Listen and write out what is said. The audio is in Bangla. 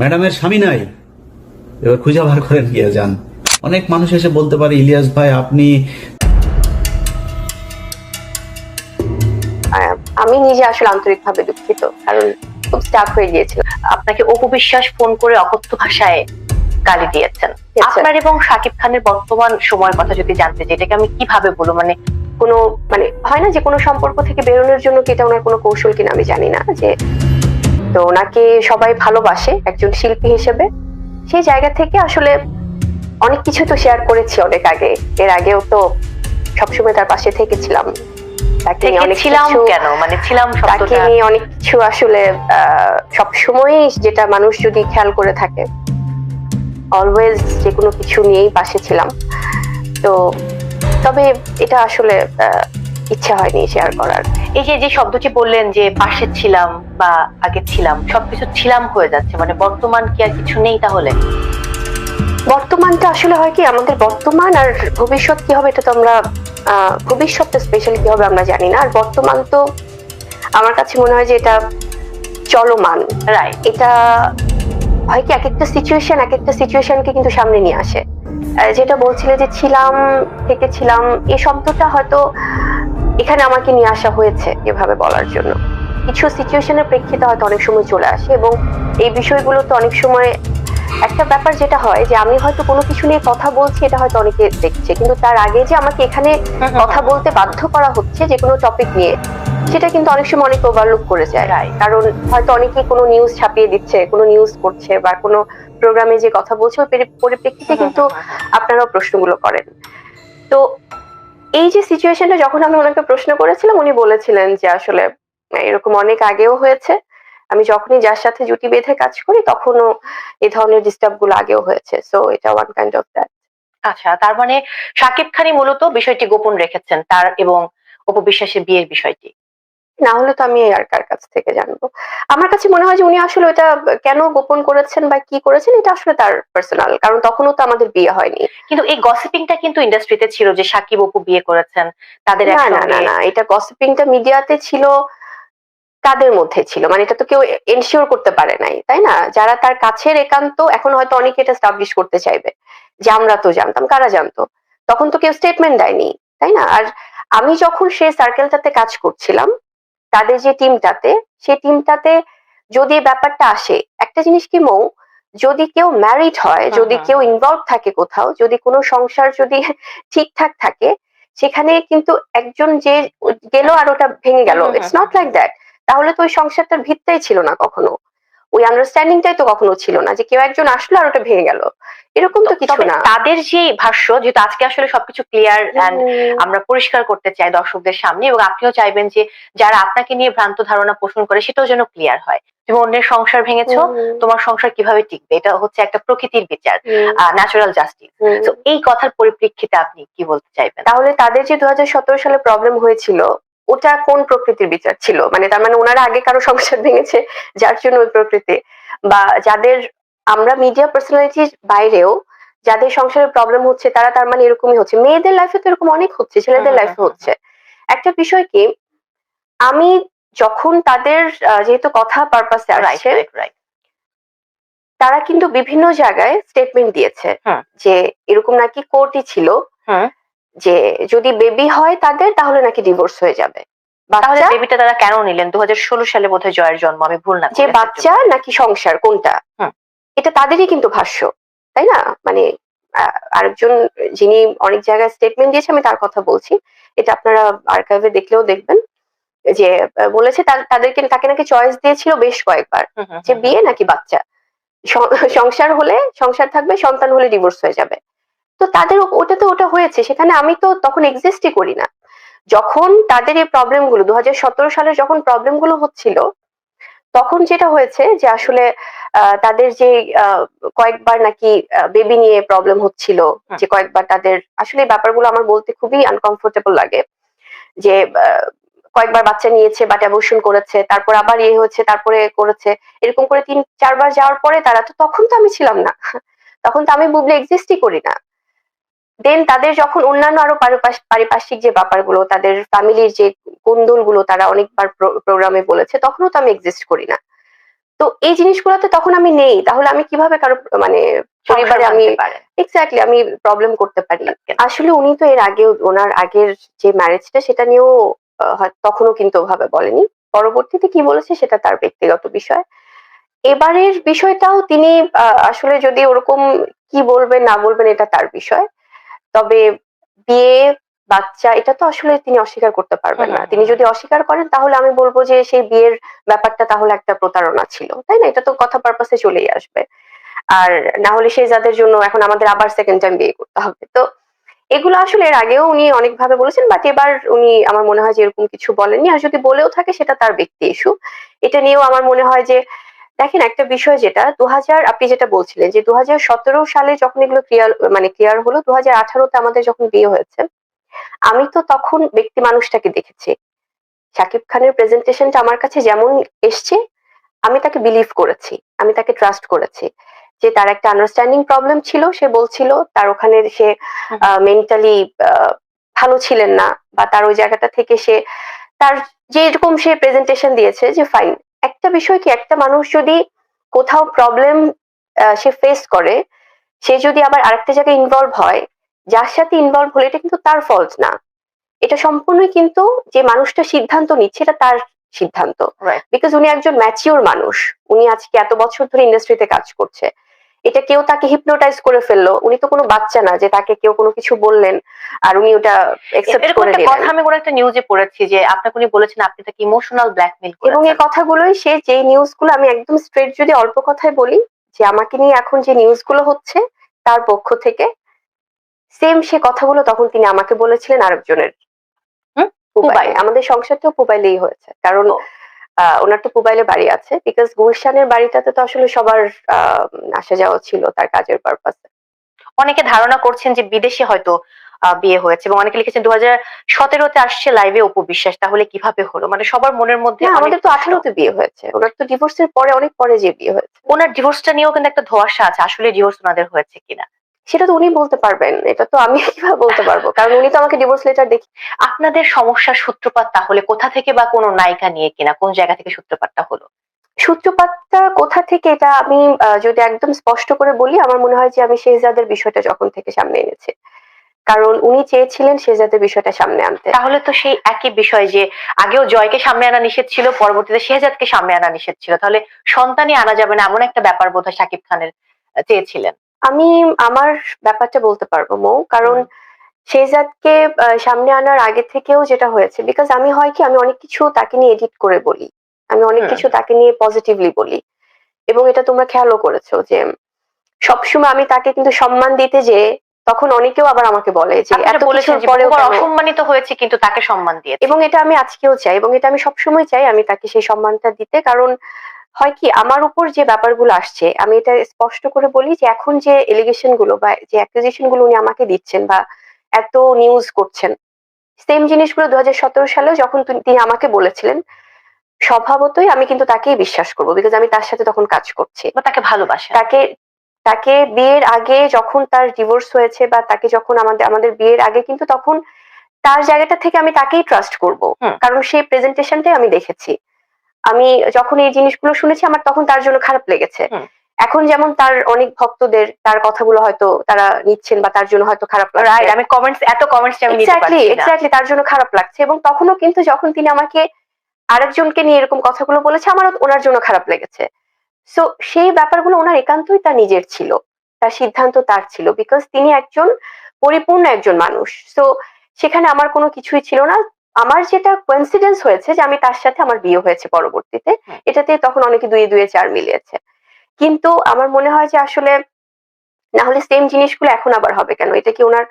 ম্যাডামের স্বামী নাই। এবার খুঁজে বার করেন গিয়ে যান অনেক মানুষ এসে বলতে পারে ইলিয়াস ভাই আপনি আমি নিজে আসলে আন্তরিকভাবে দুঃখিত কারণ খুব স্টাক হয়ে গিয়েছিল আপনাকে অপবিশ্বাস ফোন করে অকথ্য ভাষায় গালি দিয়েছেন। Yes, আপনার এবং শাকিব খানের বর্তমান সময়ের কথা যদি জানতে চাই এটাকে আমি কীভাবে বলব? মানে কোনো মানে হয় না যে কোনো সম্পর্ক থেকে বেরোনোর জন্য কি এটা ওনার কোনো কৌশল কিনা আমি জানি না যে তো ওনাকে সবাই ভালোবাসে একজন শিল্পী হিসেবে। সেই জায়গা থেকে আসলে অনেক কিছু তো শেয়ার করেছি অনেক আগে। এর আগেও তো সবসময় তার পাশে থেকেছিলাম। তাকে অনেক ছিলাম কেন? মানে ছিলাম তাকে নিয়ে অনেক কিছু আসলে সব সময় যেটা মানুষ যদি খেয়াল করে থাকে। অলওয়েজ যে কোনো কিছু নিয়েই পাশে ছিলাম। তো তবে এটা আসলে আহ, ইচ্ছা হয়নি শেয়ার করার। এই যে যে শব্দটি বললেন যে পাশে ছিলাম বা আগে ছিলাম সবকিছু ছিলাম হয়ে যাচ্ছে। মানে বর্তমান কি আর কিছু নেই তাহলে? বর্তমানটা আসলে হয় কি আমাদের বর্তমান আর ভবিষ্যৎ কি হবে এটা তো আমরা ভবিষ্যৎটা স্পেশালি কি হবে আমরা জানি না। আর বর্তমান তো আমার কাছে মনে হয় যে এটা চলমান। রাইট এটা হয় কি এক একটা সিচুয়েশন এক একটা সিচুয়েশনকে কিন্তু সামনে নিয়ে আসে। যেটা বলছিলে যে ছিলাম থেকে ছিলাম এই শব্দটা হয়তো এখানে আমাকে নিয়ে আসা হয়েছে এভাবে বলার জন্য। কিছু সিচুয়েশনের প্রেক্ষিতে হয়তো অনেক সময় চলে আসে এবং এই বিষয়গুলো তো অনেক সময় একটা ব্যাপার যেটা হয় যে আমি হয়তো কোনো কিছু নিয়ে কথা বলছি এটা হয়তো অনেকে দেখছে। কিন্তু তার আগে যে আমাকে এখানে কথা বলতে বাধ্য করা হচ্ছে যে কোনো টপিক নিয়ে সেটা কিন্তু অনেক সময় অনেক ওভারলুক করে যায়। কারণ হয়তো অনেকে কোনো নিউজ ছাপিয়ে দিচ্ছে কোনো নিউজ করছে বা কোনো প্রোগ্রামে যে কথা বলছে ওই পরিপ্রেক্ষিতে কিন্তু আপনারাও প্রশ্নগুলো করেন। তো এই যে সিচুয়েশনটা যখন আমি ওনাকে প্রশ্ন করেছিলাম, উনি বলেছিলেন যে আসলে এরকম অনেক আগেও হয়েছে। আমি যখনই যার সাথে জুটি বেঁধে কাজ করি, তখনও এই ধরনের ডিস্টার্বগুলো আগেও হয়েছে। সো এটা ওয়ান কাইন্ড অফ দ্যাট আচ্ছা তার মানে সাকিব খানই মূলত বিষয়টি গোপন রেখেছেন, তার এবং অপবিশ্বাসের বিয়ের বিষয়টি। না হলে তো আমি আর কার কাছ থেকে জানব? আমার কাছে মনে হয় যে উনি আসলে ওটা কেন গোপন করেছেন বা কি করেছেন এটা আসলে তার পার্সোনাল কারণ তখনও তো আমাদের বিয়ে হয়নি। কিন্তু এই গসিপিংটা কিন্তু ইন্ডাস্ট্রিতে ছিল যে সাকিব অপু বিয়ে করেছেন তাদের না না না না এটা গসিপিংটা মিডিয়াতে ছিল তাদের মধ্যে ছিল। মানে এটা তো কেউ এনশিওর করতে পারে নাই তাই না? যারা তার কাছের একান্ত এখন হয়তো অনেকে এটা স্টাবলিশ করতে চাইবে যে আমরা তো জানতাম কারা জানতো? তখন তো কেউ স্টেটমেন্ট দেয়নি তাই না? আর আমি যখন সেই সার্কেলটাতে কাজ করছিলাম তাদের যে টিমটাতে সেই টিমটাতে যদি ব্যাপারটা আসে একটা জিনিস কি মৌ যদি কেউ ম্যারিড হয় যদি কেউ ইনভলভ থাকে কোথাও যদি কোনো সংসার যদি ঠিকঠাক থাকে সেখানে কিন্তু একজন যে গেল আর ওটা ভেঙে গেল ইটস নট লাইক দ্যাট তাহলে তো ওই সংসারটার ভিত্তাই ছিল না কখনো। ওই আন্ডারস্ট্যান্ডিংটাই তো কখনো ছিল না যে কেউ একজন আসলো আর ওটা ভেঙে গেল। এরকম তো কিছু না। তাদের যে ভাষ্য যেহেতু আজকে আসলে সবকিছু ক্লিয়ার অ্যান্ড আমরা পরিষ্কার করতে চাই দর্শকদের সামনে এবং আপনিও চাইবেন যে যারা আপনাকে নিয়ে ভ্রান্ত ধারণা পোষণ করে সেটাও যেন ক্লিয়ার হয়। তুমি অন্যের সংসার ভেঙেছো তোমার সংসার কীভাবে টিকবে? এটা হচ্ছে একটা প্রকৃতির বিচার ন্যাচারাল জাস্টিস তো এই কথার পরিপ্রেক্ষিতে আপনি কি বলতে চাইবেন? তাহলে তাদের যে দু হাজার সতেরো সালে প্রবলেম হয়েছিল ওটা কোন প্রকৃতির বিচার ছিল? মানে তার মানে ওনারা আগে কারও সংসার ভেঙেছে যার জন্য ওই প্রকৃতি। বা যাদের আমরা মিডিয়া পার্সোনালিটির বাইরেও যাদের সংসারে প্রবলেম হচ্ছে তারা তার মানে এরকমই হচ্ছে। মেয়েদের লাইফে তো এরকম অনেক হচ্ছে ছেলেদের লাইফে হচ্ছে। একটা বিষয় কি আমি যখন তাদের যেহেতু কথা পারপাসে আসছে তারা কিন্তু বিভিন্ন জায়গায় স্টেটমেন্ট দিয়েছে হুম। যে এরকম নাকি কোর্টই ছিল। হুম। যে যদি বেবি হয় তাদের তাহলে নাকি ডিভোর্স হয়ে যাবে। তাহলে বেবিটা তারা কেন নিলেন? দু সালে বোধহয় জয়ের জন্ম আমি ভুল না যে বাচ্চা নাকি সংসার কোনটা? এটা তাদেরই কিন্তু ভাষ্য তাই না? মানে আরেকজন যিনি অনেক জায়গায় স্টেটমেন্ট দিয়েছে আমি তার কথা বলছি। এটা আপনারা আর্কাইভে দেখলেও দেখবেন যে বলেছে তাদেরকে তাকে নাকি চয়েস দিয়েছিল বেশ কয়েকবার যে বিয়ে নাকি বাচ্চা। সংসার হলে সংসার থাকবে সন্তান হলে ডিভোর্স হয়ে যাবে। তো তাদের ও- ওটা তো ওটা হয়েছে। সেখানে আমি তো তখন এক্সিস্টই করি না। যখন তাদের এই প্রবলেমগুলো দু সালে যখন প্রবলেমগুলো হচ্ছিল তখন যেটা হয়েছে যে আসলে তাদের যে কয়েকবার নাকি বেবি নিয়ে প্রবলেম হচ্ছিল যে কয়েকবার তাদের আসলে ব্যাপারগুলো আমার বলতে খুবই আনকমফোর্টেবল লাগে। যে কয়েকবার বাচ্চা নিয়েছে বা অ্যাবর্শন করেছে তারপর আবার ইয়ে হয়েছে তারপরে করেছে এরকম করে তিন চারবার যাওয়ার পরে তারা তো তখন তো আমি ছিলাম না। তখন তো আমি বুবলি এক্সিস্টই করি না। দেন তাদের যখন অন্যান্য আরও পারিপার্শ্বিক যে ব্যাপারগুলো তাদের ফ্যামিলির যে কুন্দলগুলো তারা অনেকবার প্রোগ্রামে বলেছে তখনও তো আমি এক্সিস্ট করি না। তো এই জিনিসগুলোতে তখন আমি নেই তাহলে আমি কীভাবে কারও মানে পরিবারে আমি এক্স্যাক্টলি আমি প্রবলেম করতে পারি। আসলে উনি তো এর আগেও ওনার আগের যে ম্যারেজটা সেটা নিয়েও হয়- তখনও কিন্তু ওভাবে বলেনি। পরবর্তীতে কি বলেছে সেটা তার ব্যক্তিগত বিষয়। এবারের বিষয়টাও তিনি আসলে যদি ওরকম কি বলবেন না বলবেন এটা তার বিষয়। তবে বিয়ে বাচ্চা এটা তো আসলে তিনি অস্বীকার করতে পারবেন না। তিনি যদি অস্বীকার করেন তাহলে আমি বলব যে সেই বিয়ের ব্যাপারটা তাহলে একটা প্রতারণা ছিল তাই না? এটা তো কথা পারপাসে চলেই আসবে। আর না হলে সেই যাদের জন্য এখন আমাদের আবার সেকেন্ড টাইম বিয়ে করতে হবে। তো এগুলো আসলে এর আগেও উনি অনেকভাবে বলেছেন বাট এবার উনি আমার মনে হয় যে এরকম কিছু বলেননি। আর যদি বলেও থাকে সেটা তার ব্যক্তি ইস্যু এটা নিয়েও আমার মনে হয় যে দেখেন একটা বিষয় যেটা দু হাজার আপনি যেটা বলছিলেন যে দু হাজার সতেরো সালে যখন এগুলো ক্লিয়ার মানে ক্লিয়ার হলো দু হাজার আঠারোতে আমাদের যখন বিয়ে হয়েছে আমি তো তখন ব্যক্তি মানুষটাকে দেখেছি। শাকিব খানের প্রেজেন্টেশনটা আমার কাছে যেমন এসছে আমি তাকে বিলিভ করেছি আমি তাকে ট্রাস্ট করেছি যে তার একটা আন্ডারস্ট্যান্ডিং প্রবলেম ছিল সে বলছিল তার ওখানে সে মেন্টালি ভালো ছিলেন না বা তার ওই জায়গাটা থেকে সে তার যেরকম সে প্রেজেন্টেশন দিয়েছে যে ফাইন একটা বিষয় কি একটা মানুষ যদি কোথাও প্রবলেম সে ফেস করে সে যদি আবার আরেকটা জায়গায় ইনভলভ হয় যার সাথে ইনভলভ হলে এটা কিন্তু তার ফল্ট না। এটা সম্পূর্ণই কিন্তু যে মানুষটা সিদ্ধান্ত নিচ্ছে এটা তার সিদ্ধান্ত। বিকজ উনি একজন ম্যাচিওর মানুষ উনি আজকে এত বছর ধরে ইন্ডাস্ট্রিতে কাজ করছে। এটা কেউ তাকে হিপনোটাইজ করে ফেলল। উনি তো কোনো বাচ্চা না যে তাকে কেউ কোনো কিছু বললেন আর উনি ওটা একসেপ্ট করে নিলেন কথা আমি কোনো একটা নিউজে পড়েছি যে আপনাকে উনি বলেছেন আপনি তাকে ইমোশনাল ব্ল্যাকমেল এবং এই কথাগুলোই সে যে নিউজগুলো আমি একদম স্ট্রেট যদি অল্প কথায় বলি যে আমাকে নিয়ে এখন যে নিউজগুলো হচ্ছে তার পক্ষ থেকে সেম সে কথাগুলো তখন তিনি আমাকে বলেছিলেন আরেকজনের পুবাইলে। আমাদের সংসারটাও পুবাইলেই হয়েছে। কারণ ওনার তো পুবাইলে বাড়ি আছে বিকজ গুলশানের বাড়িটাতে তো আসলে সবার আহ, আসা যাওয়া ছিল তার কাজের পারপাসে অনেকে ধারণা করছেন যে বিদেশে হয়তো আহ, বিয়ে হয়েছে এবং অনেকে লিখেছেন দু হাজার সতেরোতে আসছে লাইভে অপু বিশ্বাস তাহলে কীভাবে হলো? মানে সবার মনের মধ্যে আমাদের তো। আঠারোতে বিয়ে হয়েছে ওনার তো ডিভোর্সের পরে অনেক পরে যে বিয়ে হয়েছে। ওনার ডিভোর্সটা নিয়েও কিন্তু একটা ধোয়াশা আছে আসলে ডিভোর্স ওনাদের হয়েছে কিনা। সেটা তো উনি বলতে পারবেন। এটা তো আমি কীভাবে বলতে পারব? কারণ উনি তো আমাকে ডিভোর্স লেটার দেখি আপনাদের সমস্যার সূত্রপাত তাহলে কোথা থেকে বা কোনো নায়িকা নিয়ে কিনা? কোন জায়গা থেকে সূত্রপাতটা হলো? সূত্রপাতটা কোথা থেকে এটা আমি যদি একদম স্পষ্ট করে বলি, আমার মনে হয় যে আমি শেহজাদের বিষয়টা যখন থেকে সামনে এনেছি। কারণ উনি চেয়েছিলেন শেহজাদের বিষয়টা সামনে আনতে। তাহলে তো সেই একই বিষয় যে আগেও জয়কে সামনে আনা নিষেধ ছিল, পরবর্তীতে শেহজাদকে সামনে আনা নিষেধ ছিল। তাহলে সন্তানই আনা যাবে না, এমন একটা ব্যাপার বোধহয় শাকিব খানের চেয়েছিলেন। আমি আমার ব্যাপারটা বলতে পারব মৌ। কারণ হুম। শেহজাদকে সামনে আনার আগে থেকেও যেটা হয়েছে বিকজ আমি হয় কি আমি অনেক কিছু তাকে নিয়ে এডিট করে বলি। আমি অনেক কিছু তাকে নিয়ে পজিটিভলি বলি। এবং এটা তোমরা খেয়ালও করেছ যে সবসময় আমি তাকে কিন্তু সম্মান দিতে যে তখন অনেকেও আবার আমাকে বলে যে এত কিছুর যে পরেও অসম্মানিত হয়েছে কিন্তু তাকে সম্মান দিয়ে এবং এটা আমি আজকেও চাই এবং এটা আমি সবসময় চাই আমি তাকে সেই সম্মানটা দিতে। কারণ হয় কি আমার উপর যে ব্যাপারগুলো আসছে আমি এটা স্পষ্ট করে বলি যে এখন যে এলিগেশনগুলো বা যে অ্যাকুজিশনগুলো উনি আমাকে দিচ্ছেন বা এত নিউজ করছেন সেম জিনিসগুলো দু হাজার সতেরো সালেও যখন তিনি আমাকে বলেছিলেন স্বভাবতই আমি কিন্তু তাকেই বিশ্বাস করব বিকজ আমি তার সাথে তখন কাজ করছি। বা তাকে ভালোবাসি। তাকে তাকে বিয়ের আগে যখন তার ডিভোর্স হয়েছে বা তাকে যখন আমাদের আমাদের বিয়ের আগে কিন্তু তখন তার জায়গাটা থেকে আমি তাকেই ট্রাস্ট করব। কারণ সেই প্রেজেন্টেশনটাই আমি দেখেছি। আমি যখন এই জিনিসগুলো শুনেছি আমার তখন তার জন্য খারাপ লেগেছে। এখন যেমন তার অনেক ভক্তদের তার কথাগুলো হয়তো তারা নিচ্ছেন বা তার জন্য হয়তো খারাপ রাইট আমি কমেন্টস এত কমেন্টস আমি নিতে এক্স্যাক্টলি পারছি না। এক্স্যাক্টলি তার জন্য খারাপ লাগছে। এবং তখনও কিন্তু যখন তিনি আমাকে আরেকজনকে নিয়ে এরকম কথাগুলো বলেছে আমার ওনার জন্য খারাপ লেগেছে। সো সেই ব্যাপারগুলো ওনার একান্তই তার নিজের ছিল। তার সিদ্ধান্ত তার ছিল। বিকজ তিনি একজন পরিপূর্ণ একজন মানুষ। সো সেখানে আমার কোনো কিছুই ছিল না। আমার যেটা কোইন্সিডেন্স হয়েছে যে আমি তার সাথে আমার বিয়ে হয়েছে পরবর্তীতে এটাতে তখন অনেকে দুয়ে দুয়ে চার মিলিয়েছে। কিন্তু আমার মনে হয় যে আসলে না হলে সেম জিনিসগুলো এখন আবার হবে কেন? এটা কি ওনার